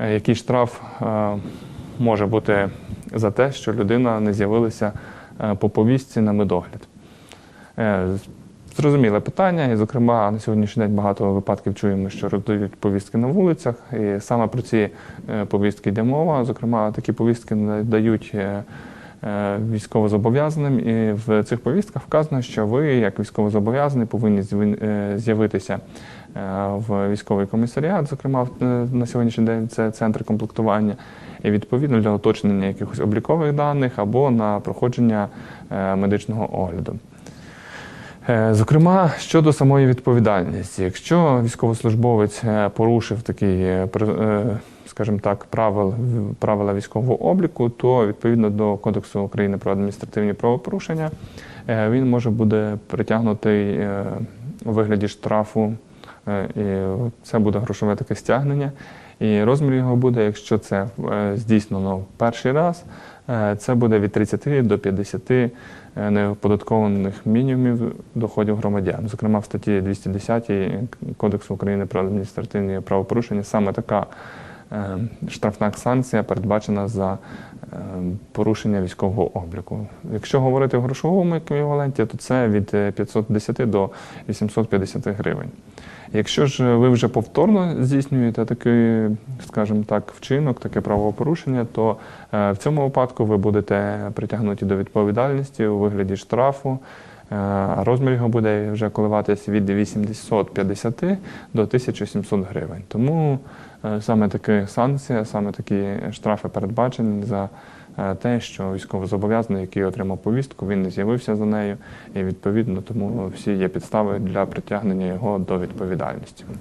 Е, Який штраф е, може бути за те, що людина не з'явилася е, по повістці на медогляд? Зрозуміле питання, і, зокрема, на сьогоднішній день багато випадків чуємо, що роздають повістки на вулицях. І саме про ці повістки йде мова. Зокрема, такі повістки надають військовозобов'язаним, і в цих повістках вказано, що ви, як військовозобов'язаний, повинні е, з'явитися е, в військовий комісаріат. Зокрема, е, на сьогоднішній день це центр комплектування, і відповідно для уточнення якихось облікових даних або на проходження е, медичного огляду. Е, Зокрема, щодо самої відповідальності, якщо військовослужбовець е, порушив такий, е, скажімо так, правил, правила військового обліку, то відповідно до Кодексу України про адміністративні правопорушення він може буде притягнутий у вигляді штрафу, і це буде грошове таке стягнення. І розмір його буде, якщо це е, здійснено перший раз, е, це буде від 30 до 50 е, неоподаткованих мінімумів доходів громадян. Зокрема, в статті 210 Кодексу України про адміністративні правопорушення саме така е, штрафна санкція передбачена за е, порушення військового обліку. Якщо говорити в грошовому еквіваленті, то це від е, 510 до 850 гривень. Якщо ж ви вже повторно здійснюєте такий, скажімо так, вчинок, таке правопорушення, то е, в цьому випадку ви будете притягнуті до відповідальності у вигляді штрафу. Е, розмір його буде вже коливатися від 850 до 1700 гривень. Тому е, саме така санкція, саме такі штрафи передбачені за е, те, що військовозобов'язаний, який отримав повістку, він не з'явився за нею, і відповідно тому всі є підстави для притягнення його до відповідальності.